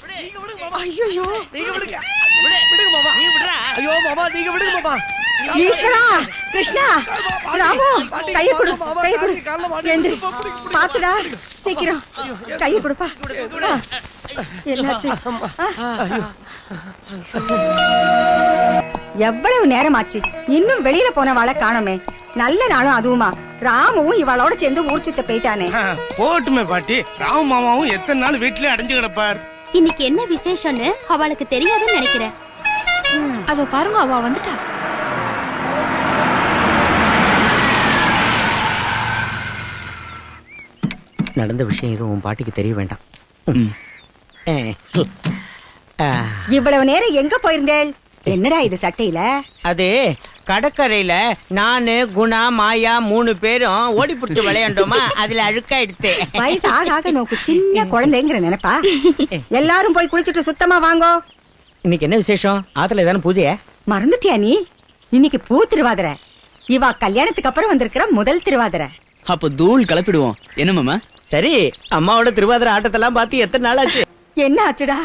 ஐயோ நீங்க விடுங்க விடுங்க. மாமா. நீ விடுறா. ஐயோ மாமா நீங்க விடுங்க மாமா. ஈஸ்வரா கிருஷ்ணா ராமு கைய கொடு கைய கொடு. எந்திரி. பாத்துடா சீக்கிரம். கைய கொடுப்பா. ஆ, என்னாச்சு? ஆ. எவ்வளவு நேரமாச்சு? இன்னும் வெளியில போனவாளை காணோமே. நல்ல நாளும் அதுவுமா. ராமுவும் இவளோட சேர்ந்து ஊர் சுத்த போயிட்டானே. ஆ, போகட்டுமே பாட்டி. ராம மாமாவும் எத்தனை நாள் வீட்லயே அடைஞ்சு கிடப்பார்? இன்னைக்கு என்ன விசேஷம்னு அவளுக்கு தெரியாதுன்னு நினைக்கிறேன். அவ பாருங்க அவ வந்துட்டா. நடந்த விஷயம் எதுவும் உன் பாட்டிக்கு தெரிய வேண்டாம். இவ்வளவு நேரம் எங்க போயிருந்தேன் என்னடா இது சட்டையில? அது கடற்கரையில நானு குணா மாயா மூணு பேரும் ஓடி புடிச்சு விளையாண்டோமா? அதுல அழுக்காயிடுத்து வயசு ஆக ஆக நோக்கு சின்ன குழந்தைங்கிற நினைப்பா? எல்லாரும் போய் குளிச்சுட்டு சுத்தமா வாங்கோ. இன்னைக்கு என்ன விசேஷம்? ஆத்துல ஏதான பூஜையா? மறந்துட்டியா நீ? இன்னைக்கு பூ திருவாதிரை. இவா கல்யாணத்துக்கு அப்புறம் வந்திருக்கிற முதல் திருவாதிரை. அப்போ தூள் கலப்பிடுவோம். என்ன மாமா? சரி அம்மாவோட திருவாதிரை ஆட்டத்தெல்லாம் பார்த்து எத்தனை நாள் ஆச்சு? என்ன ஆச்சுடா?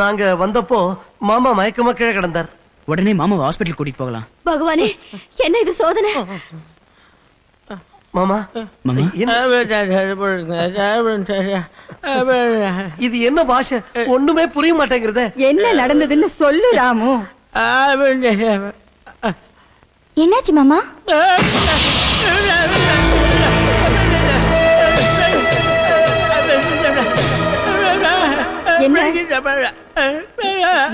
நாங்க வந்தப்போ மாமா மயக்கமா கீழே கிடந்தார். உடனே மாமாவை ஹாஸ்பிட்டல் கூட்டிட்டு போகலாம். பகவானே என்ன இது சோதனை? மாமா மாமா? இது என்ன பாஷை? ஒண்ணுமே புரிய மாட்டேங்கிறதே. என்ன நடந்ததுன்னு சொல்லு ராமு. என்னாச்சு மாமா? என்ன?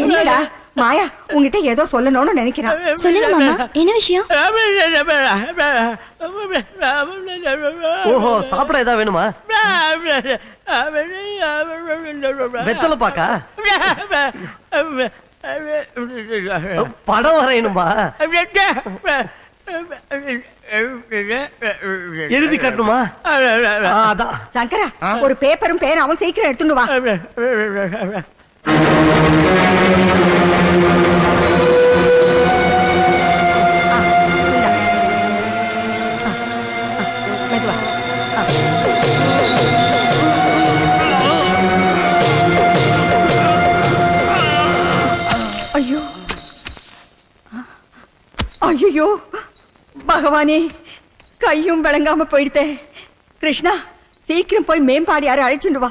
என்னடா? மாயா உன்கிட்ட ஏதோ சொல்லணும்னு நினைக்கிறான் சொல்லுங்க மாமா என்ன விஷயம்? ஓஹோ சாப்பிட ஏதாவது வேணுமா? வெத்தலை பாக்கா? படம் வரையணுமா? எழுதி காட்டணுமா? ஆ, அதான். சங்கரா ஒரு பேப்பரும் பேனாவும் சீக்கிரம் எடுத்துட்டு வா. ஐயோ பகவானே கையும் விளங்காம போயிடுதே கிருஷ்ணா சீக்கிரம் போய் மேம்பாடியார அழைச்சுண்டு வா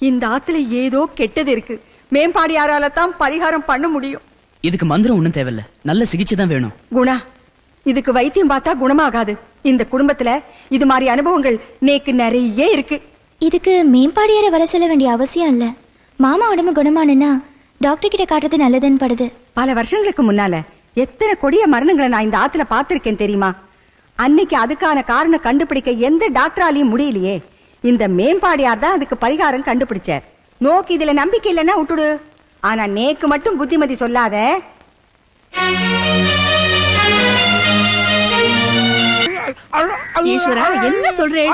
இந்த ஆத்துல ஏதோ கெட்டது இருக்கு மேம்பாடியாரால தான் பரிகாரம் பண்ண முடியும் இதுக்கு மந்திரம் ஒண்ணும் தேவையில்ல நல்ல சிகிச்சை தான் வேணும் குணா இதுக்கு வைத்தியம் பார்த்தா குணமாகாது இந்த குடும்பத்துல இது மாதிரி அனுபவங்கள் நேக்கு நிறைய இருக்கு இதுக்கு மேம்பாடியார வர செல்ல வேண்டிய அவசியம் இல்ல மாமா உடம்பு குணமானுன்னா டாக்டர் கிட்ட காட்டுறது நல்லதுன்னு படுது பல வருஷங்களுக்கு முன்னால எத்தனை கொடிய மரணங்களை நான் இந்த ஆத்துல பார்த்திருக்கேன் தெரியுமா அன்னைக்கு அதுக்கான காரணம் கண்டுபிடிக்க எந்த டாக்டராலையும் முடியலையே இந்த மேம்பாடியார் தான் அதுக்கு பரிகாரம் கண்டுபிடிச்சார் நோக்கு இதுல நம்பிக்கை இல்லைன்னா விட்டுடு ஆனா நேக்கு மட்டும் புத்திமதி சொல்லாத ஈஸ்வரா என்ன சொல்றேன்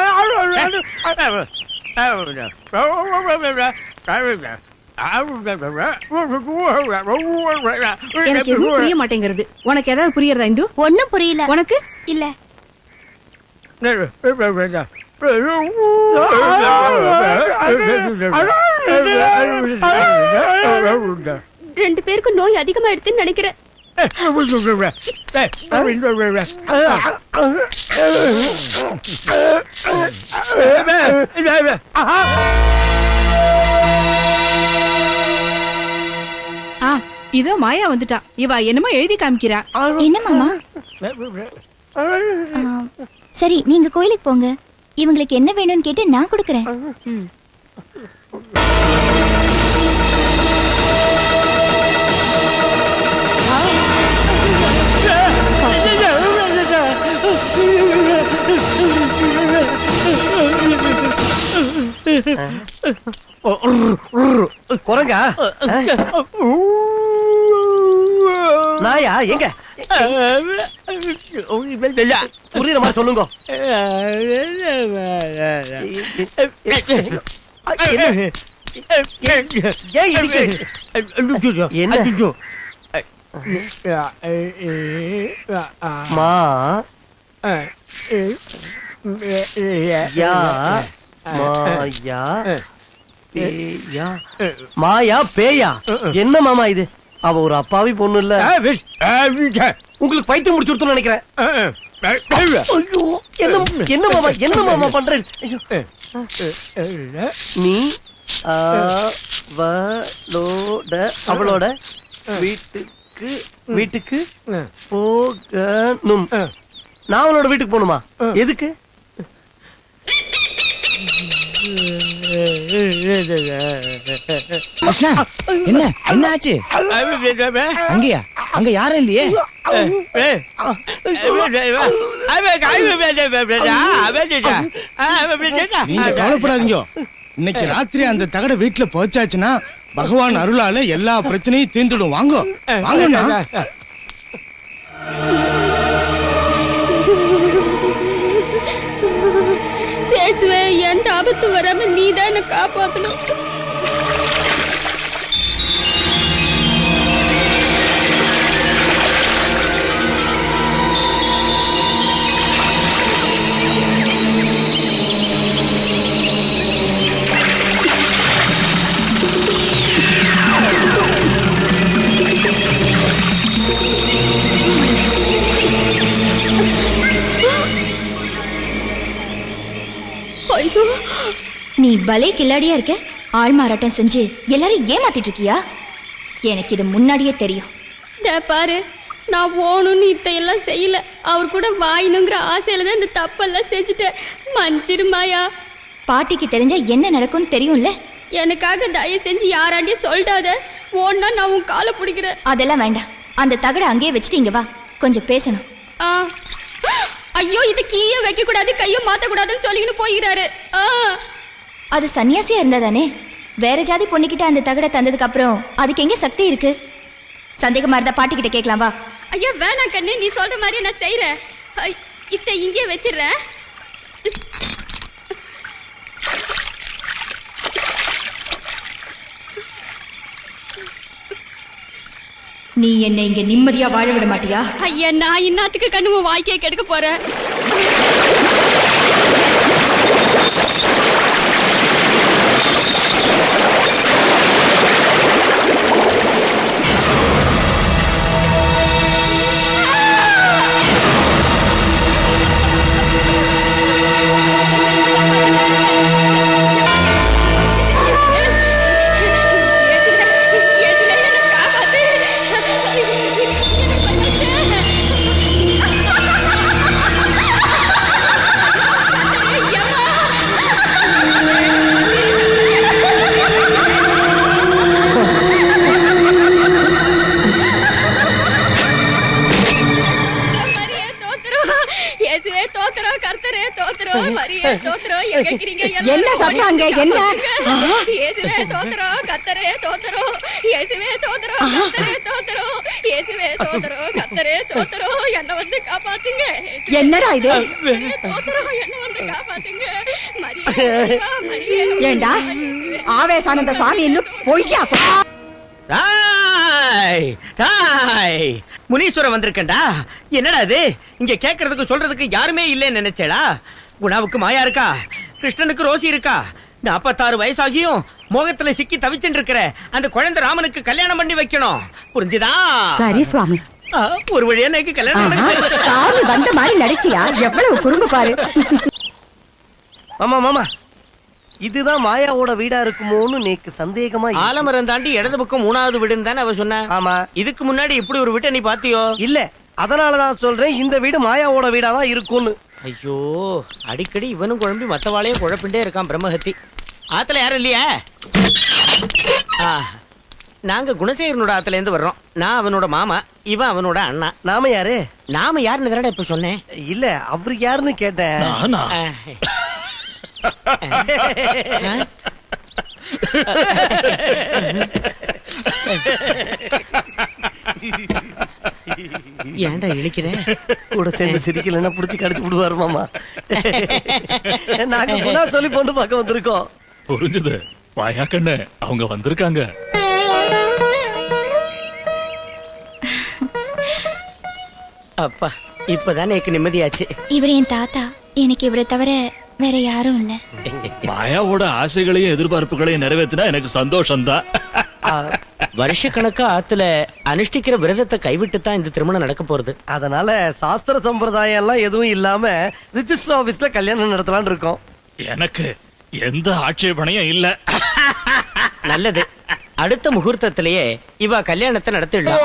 எனக்கு எதுவும் புரிய மாட்டேங்கிறது. உனக்கு ஏதாவது புரியறதா இந்து? ஒண்ணும் புரியல. உனக்கு? இல்ல. ரெண்டு பேருக்கும் நோய் அதிகமா எடுத்துன்னு நினைக்கிறேன் இதோ மாயா வந்துட்டா. இவ என்னமோ எழுதி காமிக்கிறா. என்ன மாமா? சரி நீங்க கோயிலுக்கு போங்க. இவங்களுக்கு என்ன வேணும்னு கேட்டு நான் கொடுக்கறேன். குரங்கா? நாயா? எங்க? புரியுற மாதிரி சொல்லுங்க. மா? யா? மாயா பேயா மாயா? பேயா? என்ன மாமா இது? அவ ஒரு அப்பாவி பொண்ணு இல்ல. உங்களுக்கு பைத்தியம் முடிச்சு கொடுத்தோம்னு நினைக்கிறேன். ஐயோ என்ன மாமா என்ன மாமா பண்ற நீ அவளோட அவளோட வீட்டுக்கு வீட்டுக்கு போகணும். நான் அவளோட வீட்டுக்கு போகணுமா? எதுக்கு? கிருஷ்ணா என்ன? என்ன ஆச்சு அங்கயா? அங்க யாரும் இல்லையே? நீங்க கவலைப்படாதீங்க. இன்னைக்கு ராத்திரி அந்த தகட வீட்டுல போச்சாச்சுன்னா பகவான் அருளால எல்லா பிரச்சனையும் தீர்ந்துடும். வாங்க. பேசுவேன். எந்த ஆபத்து வராம நீ தான் என்ன காப்பாத்தணும். பலே கில்லாடியா இருக்க? ஆள் மாறாட்டம் செஞ்சு எல்லாரும் ஏமாத்திட்டு இருக்கியா எனக்கு இது முன்னாடியே தெரியும். பாரு நான் போகணும்னு இத்தையெல்லாம் செய்யல. அவர் கூட வாயணுங்கிற ஆசையில தான் இந்த தப்பெல்லாம் செஞ்சுட்டேன். மன்னிச்சிருமாயா பாட்டிக்கு தெரிஞ்சா என்ன நடக்கும்னு தெரியும்ல? எனக்காக தயவு செஞ்சு யாராண்டியும் சொல்லிட்டாத ஓன்னா நான் உன் காலை பிடிக்கிறேன். அதெல்லாம் வேண்டாம். அந்த தகட அங்கேயே வச்சுட்டு இங்க வா. கொஞ்சம் பேசணும். ஆ. ஐயோ இதை கீழே வைக்க கூடாது கையும் மாத்த கூடாதுன்னு சொல்லிக்கின்னு போய்கிறாரு ஆ. அது சன்னியாசியா இருந்தா தானே வேற ஜாதி பொண்ணுகிட்ட அந்த தகட தந்ததுக்கு அப்புறம் அதுக்கு எங்க சக்தி இருக்கு? சந்தேகமா இருந்தா பாட்டி கிட்ட கேட்கலாம் வா. ஐயா வேணாம் கண்ணு நீ சொல்ற மாதிரி நான் செய்யறேன் இத்தை இங்கே வச்சிடுறேன் நீ என்னை இங்க நிம்மதியா வாழ விட மாட்டியா? ஐயா நான் இன்னாத்துக்கு கண்ணு உன் வாய்க்கே கெடுக்க போறேன். தோத்துறோம் கர்த்தரே தோத்துறோம் மரியே தோத்துறோம் எல்லாரும் என்ன சத்தம் அங்க? என்ன? இயேசுவே தோத்துறோம் கர்த்தரே தோத்துறோம் இயேசுவே தோத்துறோம் கர்த்தரே தோத்துறோம் இயேசுவே தோத்துறோம் கர்த்தரே தோத்துறோம் என்ன வந்து காப்பாத்துங்க. என்னடா இது? தோத்துறோம் என்ன வந்து காப்பாத்துங்க. மரியே மரியே ஏண்டா? ஆவேசானந்த சாமி இன்னும் பொய்யா சொல்ல டாய் டாய் முனீஸ்வரன் வந்திருக்கேன்டா. என்னடா இது இங்க கேட்கறதுக்கு சொல்றதுக்கு யாருமே இல்லைன்னு நினைச்சேடா. குணாவுக்கு மாயா இருக்கா? கிருஷ்ணனுக்கு ரோசி இருக்கா? நாப்பத்தாறு வயசாகியும் மோகத்துல சிக்கி தவிச்சுட்டு இருக்கிற அந்த குழந்தை ராமனுக்கு கல்யாணம் பண்ணி வைக்கணும். புரிஞ்சுதா? சரி சுவாமி. ஒரு வழியா எனக்கு கல்யாணம் வந்த மாதிரி நடிச்சியா? எவ்வளவு குறும்பு பாரு. மாமா மாமா. இதுதான் மாயாவோட வீடா இருக்குமோன்னு நேக்கு சந்தேகமா இருக்கு. ஆலமரம் தாண்டி இடது பக்கம் மூணாவது வீடுன்னு தானே அவ சொன்ன? ஆமா. இதுக்கு முன்னாடி இப்படி ஒரு வீட்டை நீ பாத்தியோ இல்ல அதனாலதான் சொல்றேன் இந்த வீடு மாயாவோட வீடா தான் இருக்கும்னு. ஐயோ அடிக்கடி இவனும் குழம்பி மத்தவாளையும் குழப்பிண்டே இருக்கான் பிரம்மஹத்தி. ஆத்துல யாரும் இல்லையா? ஆ, நாங்க குணசேகரனோட ஆத்துல இருந்து வர்றோம். நான் அவனோட மாமா இவன் அவனோட அண்ணா. நாம யாரு? நாம யாருன்னு தானடா இப்ப சொன்னேன்? இல்ல அவரு யாருன்னு கேட்டேன்? ஏன்டா இழிக்கிறேன் கூட சேர்ந்து சிரிக்கலன்னா புடிச்சு கடிச்சு விடுவாரு மாமா. நாங்க குணா சொல்லி பொண்ணு பார்க்க வந்திருக்கோம். புரிஞ்சுது. வாயா கண்ணு அவங்க வந்திருக்காங்க. அப்பா இப்பதான் எனக்கு நிம்மதியாச்சு. இவர் என் தாத்தா. எனக்கு இவரை தவிர வேற யாரும் இல்ல. மாயாவோட ஆசைகளையும் எதிர்பார்ப்புகளையும் நிறைவேத்தினா எனக்கு சந்தோஷம்தான். வருஷ கணக்கா ஆத்துல அனுஷ்டிக்கிற விரதத்தை கைவிட்டு தான் இந்த திருமணம் நடக்க போறது. அதனால சாஸ்திர சம்பிரதாயம் எல்லாம் எதுவும் இல்லாம ரிஜிஸ்டர் ஆபீஸ்ல கல்யாணம் நடத்தலாம்னு இருக்கோம். எனக்கு எந்த ஆட்சேபனையும் இல்ல. நல்லது. அடுத்த முகூர்த்தத்திலேயே இவ கல்யாணத்தை நடத்திடலாம்.